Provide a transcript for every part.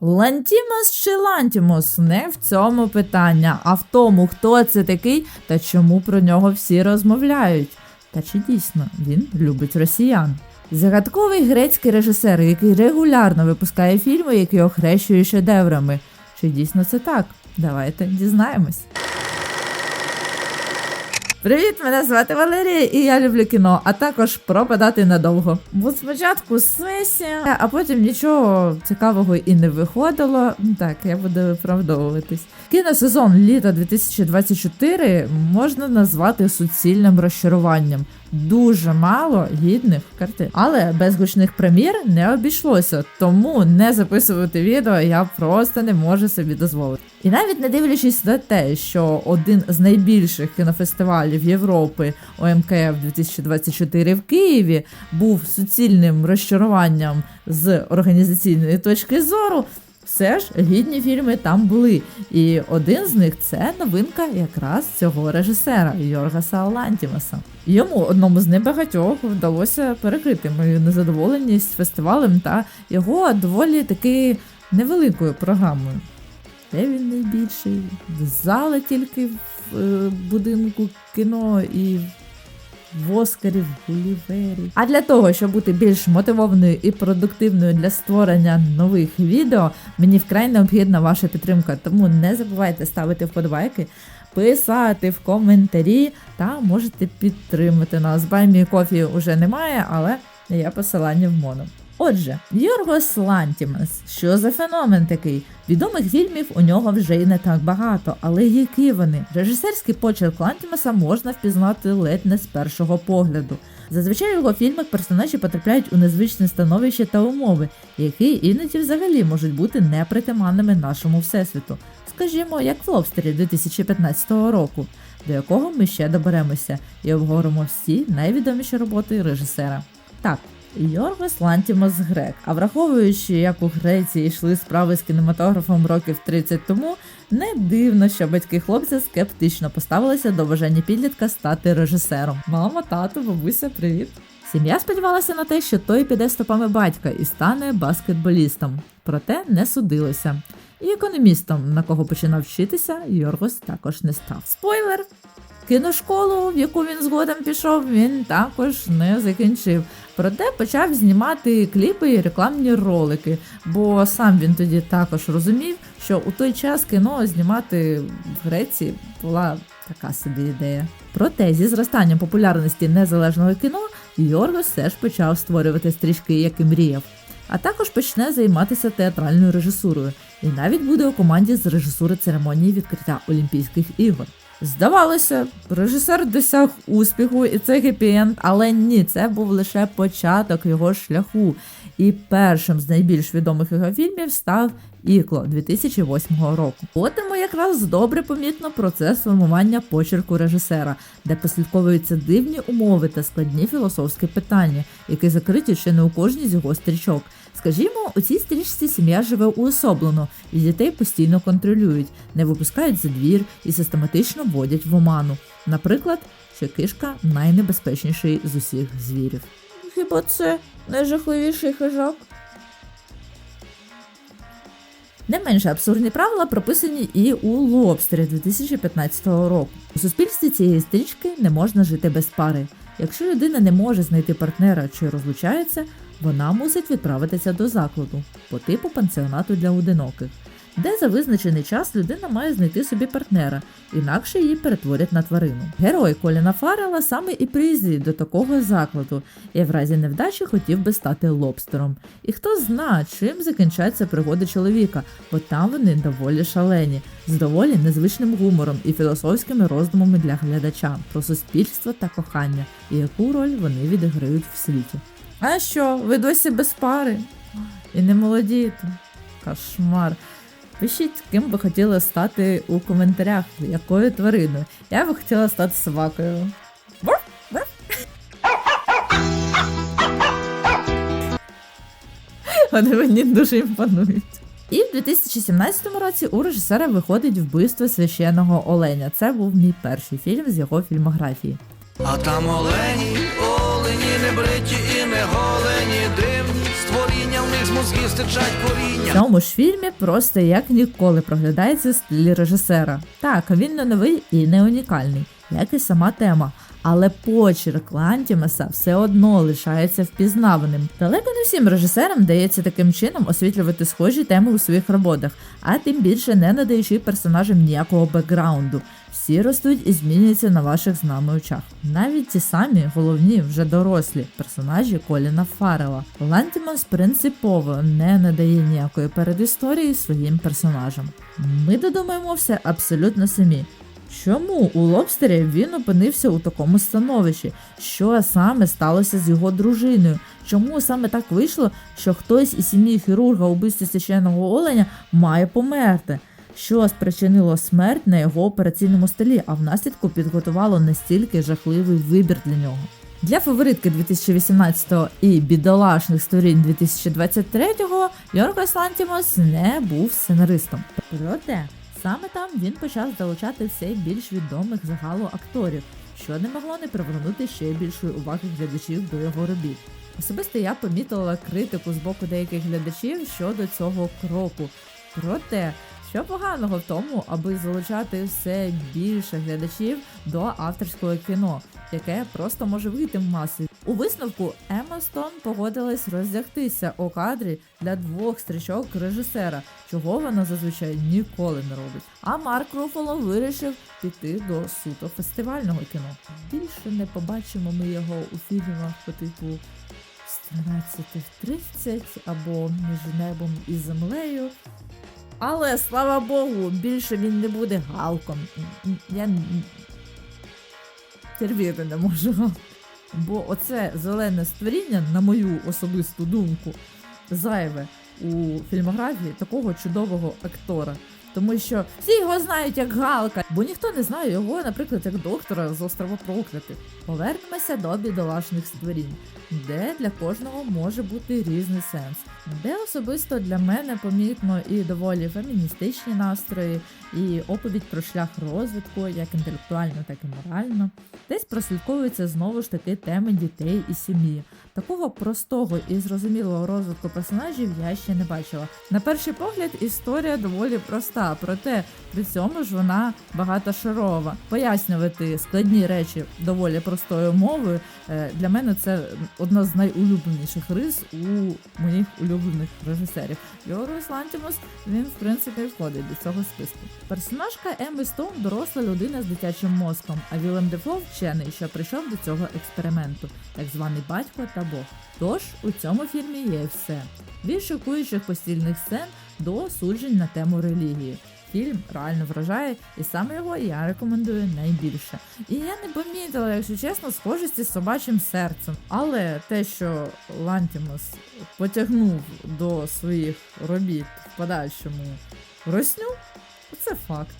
Лантімос чи Лантімос не в цьому питання, а в тому, хто це такий та чому про нього всі розмовляють. Та чи дійсно він любить росіян? Загадковий грецький режисер, який регулярно випускає фільми, які охрещує шедеврами. Чи дійсно це так? Давайте дізнаємось. Привіт, мене звати Валерія, і я люблю кіно, а також пропадати надовго. Бо спочатку сесія, а потім нічого цікавого і не виходило. Ну Так, я буду виправдовуватись. Кіносезон літа 2024 можна назвати суцільним розчаруванням. Дуже мало гідних картин. Але без гучних прем'єр не обійшлося, тому не записувати відео я просто не можу собі дозволити. І навіть не дивлячись на те, що один з найбільших кінофестивалів Європи ОМКФ 2024 в Києві був суцільним розчаруванням з організаційної точки зору. Все ж гідні фільми там були, і один з них це новинка якраз цього режисера Йоргаса Лантімаса. Йому одному з небагатьох вдалося перекрити мою незадоволеність фестивалем та його доволі таки невеликою програмою. Де він найбільший? Зали тільки в е, будинку кіно і в Гуліверів. А для того, щоб бути більш мотивованою і продуктивною для створення нових відео, мені вкрай необхідна ваша підтримка. Тому не забувайте ставити вподобайки, писати в коментарі та можете підтримати нас. Баймі кофі вже немає, але я посилання в моно. Отже, Йоргос Лантімас, що за феномен такий? Відомих фільмів у нього вже й не так багато, але які вони? Режисерський почерк Лантімаса можна впізнати ледь не з першого погляду. Зазвичай у його фільмах персонажі потрапляють у незвичне становище та умови, які іноді взагалі можуть бути непритаманними нашому всесвіту. Скажімо, як в Лобстері 2015 року, до якого ми ще доберемося і обговоримо всі найвідоміші роботи режисера. Так, Йоргос Лантімос грек. А враховуючи, як у Греції йшли справи з кінематографом років 30 тому, не дивно, що батьки хлопця скептично поставилися до бажання підлітка стати режисером. Мама, тато, бабуся, привіт. Сім'я сподівалася на те, що той піде стопами батька і стане баскетболістом. Проте не судилося. І економістом, на кого починав вчитися, Йоргос також не став. Спойлер! Кіношколу, в яку він згодом пішов, він також не закінчив. Проте почав знімати кліпи і рекламні ролики, бо сам він тоді також розумів, що у той час кіно знімати в Греції була така собі ідея. Проте зі зростанням популярності незалежного кіно Йоргос все ж почав створювати стрічки, як і мріяв. А також почне займатися театральною режисурою і навіть буде у команді з режисури церемонії відкриття Олімпійських ігор. Здавалося, режисер досяг успіху, і це гепі-енд, але ні, це був лише початок його шляху. І першим з найбільш відомих його фільмів став Ікло 2008 року. Потім якраз добре помітно процес формування почерку режисера, де послідковуються дивні умови та складні філософські питання, які закриті ще не у кожній з його стрічок. Скажімо, у цій стрічці сім'я живе уособлено, і дітей постійно контролюють, не випускають за двір і систематично вводять в оману. Наприклад, що кишка найнебезпечніший з усіх звірів. Хіба це найжахливіший хижак? Не менше абсурдні правила прописані і у Лобстері 2015 року. У суспільстві цієї стрічки не можна жити без пари. Якщо людина не може знайти партнера чи розлучається, вона мусить відправитися до закладу по типу пансіонату для одиноких, де за визначений час людина має знайти собі партнера, інакше її перетворять на тварину. Герой Коліна Фаррела саме і приїздить до такого закладу, і в разі невдачі хотів би стати лобстером. І хто зна, чим закінчаться пригоди чоловіка, бо там вони доволі шалені, з доволі незвичним гумором і філософськими роздумами для глядача про суспільство та кохання, і яку роль вони відіграють в світі. А що, ви досі без пари? І не молодієте? Кошмар. Пишіть, ким би хотіли стати у коментарях, якою твариною. Я би хотіла стати собакою. Вони мені дуже імпонують. І в 2017 році у режисера виходить вбивство священного оленя. Це був мій перший фільм з його фільмографії. А там олені, олені, не бриті і не голені, них з мозгів стичать В коріння. цьому ж фільмі просто як ніколи проглядається стиль режисера. Так, він не новий і не унікальний, як і сама тема. Але почерк Лантімеса все одно лишається впізнаваним. Далеко не всім режисерам дається таким чином освітлювати схожі теми у своїх роботах, а тим більше не надаючи персонажам ніякого бекграунду. Всі ростуть і змінюються на ваших з нами очах. Навіть ті самі головні, вже дорослі персонажі Коліна Фарела. Лантімас принципово не надає ніякої передісторії своїм персонажам. Ми додумаємо все абсолютно самі. Чому у лобстері він опинився у такому становищі? Що саме сталося з його дружиною? Чому саме так вийшло, що хтось із сім'ї хірурга у священного оленя має померти? Що спричинило смерть на його операційному столі, а внаслідку підготувало настільки жахливий вибір для нього? Для фаворитки 2018 і бідолашних сторін 2023 Йоргос Лантімос не був сценаристом. Проте саме там він почав залучати все більш відомих загалу акторів, що не могло не привернути ще більшої уваги глядачів до його робіт. Особисто я помітила критику з боку деяких глядачів щодо цього кроку. Проте, що поганого в тому, аби залучати все більше глядачів до авторського кіно, яке просто може вийти в маси. У висновку Емма Стон погодилась роздягтися у кадрі для двох стрічок режисера, чого вона зазвичай ніколи не робить. А Марк Руфало вирішив піти до суто фестивального кіно. Більше не побачимо ми його у фільмах по типу з 13 в 30 або між небом і землею. Але слава Богу, більше він не буде галком. Я терпіти не можу. Бо оце зелене створіння, на мою особисту думку, зайве у фільмографії такого чудового актора. Тому що всі його знають як Галка, бо ніхто не знає його, наприклад, як доктора з острова Проклятих. Повернемося до бідолашних створінь, де для кожного може бути різний сенс, де особисто для мене помітно і доволі феміністичні настрої, і оповідь про шлях розвитку, як інтелектуально, так і морально. Десь прослідковуються знову ж таки теми дітей і сім'ї. Такого простого і зрозумілого розвитку персонажів я ще не бачила. На перший погляд, історія доволі проста, проте при цьому ж вона багатошарова. Пояснювати складні речі доволі простою мовою е, для мене це одна з найулюбленіших рис у моїх улюблених режисерів. Йоргос Лантімос він в принципі входить до цього списку. Персонажка Емми Стоун доросла людина з дитячим мозком, а Вілем Дефо вчений, що прийшов до цього експерименту, так званий батько та Бог. Тож у цьому фільмі є все від шокуючих постільних сцен до суджень на тему релігії. Фільм реально вражає, і саме його я рекомендую найбільше. І я не помітила, якщо чесно, схожості з собачим серцем. Але те, що Лантімос потягнув до своїх робіт в подальшому росню, це факт.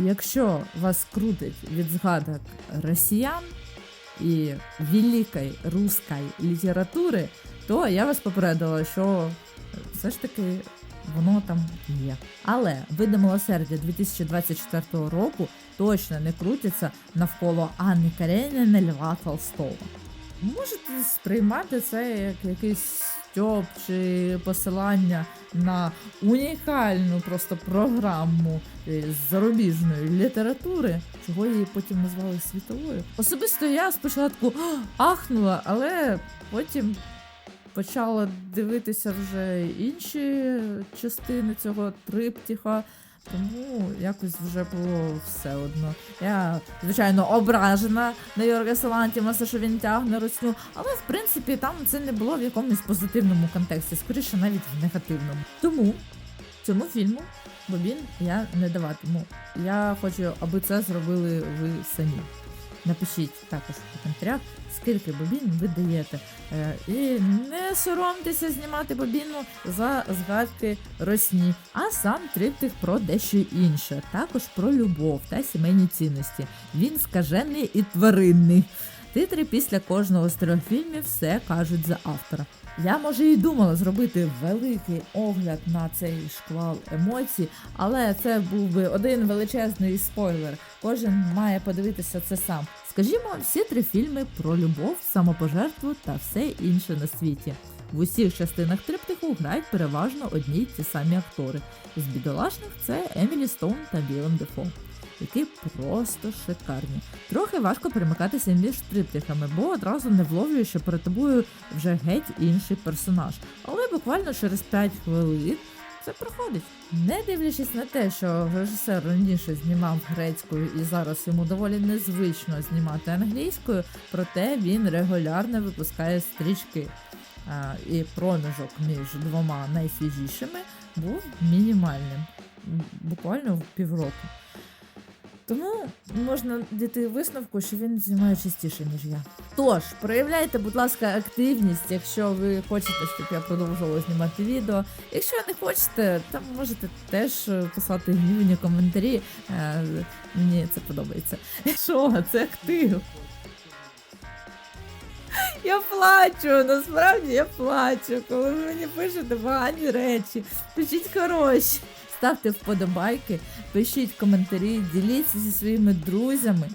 Якщо вас крутить від згадок росіян і великої руської літератури, то я вас попередила, що все ж таки воно там є. Але види милосердя 2024 року точно не крутяться навколо Анни Кареніни Льва Толстого. Можете сприймати це як якийсь стьоп чи посилання на унікальну просто програму е, зарубіжної літератури, чого її потім назвали світовою. Особисто я спочатку ахнула, але потім почала дивитися вже інші частини цього триптіха. Тому якось вже було все одно. Я, звичайно, ображена на Йорга Лантімаса, що він тягне русню, але в принципі там це не було в якомусь позитивному контексті, скоріше навіть в негативному. Тому цьому фільму бобін я не даватиму. Я хочу, аби це зробили ви самі. Напишіть також в коментарях, скільки бобін ви даєте. Е, і не соромтеся знімати бобіну за згадки росні, а сам триптих про дещо інше, також про любов та сімейні цінності. Він скажений і тваринний. Титри після кожного з трьох фільмів все кажуть за автора. Я може і думала зробити великий огляд на цей шквал емоцій, але це був би один величезний спойлер. Кожен має подивитися це сам. Скажімо, всі три фільми про любов, самопожертву та все інше на світі. В усіх частинах триптиху грають переважно одні й ті самі актори. З бідолашних це Емілі Стоун та Білем Дефо, які просто шикарні. Трохи важко перемикатися між триптихами, бо одразу не вловлюю, що перед тобою вже геть інший персонаж. Але буквально через 5 хвилин це проходить. Не дивлячись на те, що режисер раніше знімав грецькою і зараз йому доволі незвично знімати англійською, проте він регулярно випускає стрічки. А, і проміжок між двома найсвіжішими був мінімальним, буквально в півроку. Тому можна дійти висновку, що він знімає частіше, ніж я. Тож, проявляйте, будь ласка, активність, якщо ви хочете, щоб я продовжувала знімати відео. Якщо не хочете, там можете теж е, писати гнівні коментарі. Е, Мені це подобається. Що, це актив? Я плачу, насправді я плачу, коли ви мені пишете погані речі. Пишіть хороші. Ставте вподобайки, пишіть коментарі, діліться зі своїми друзями,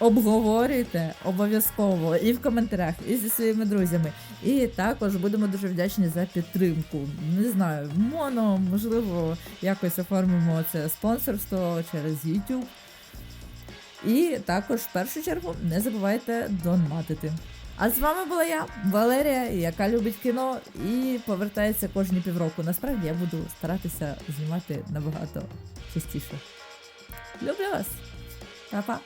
обговорюйте обов'язково і в коментарях, і зі своїми друзями. І також будемо дуже вдячні за підтримку. Не знаю, моно, можливо, якось оформимо це спонсорство через YouTube. І також в першу чергу не забувайте донатити. А з вами була я, Валерія, яка любить кіно і повертається кожні півроку. Насправді я буду старатися знімати набагато частіше. Люблю вас! Па-па!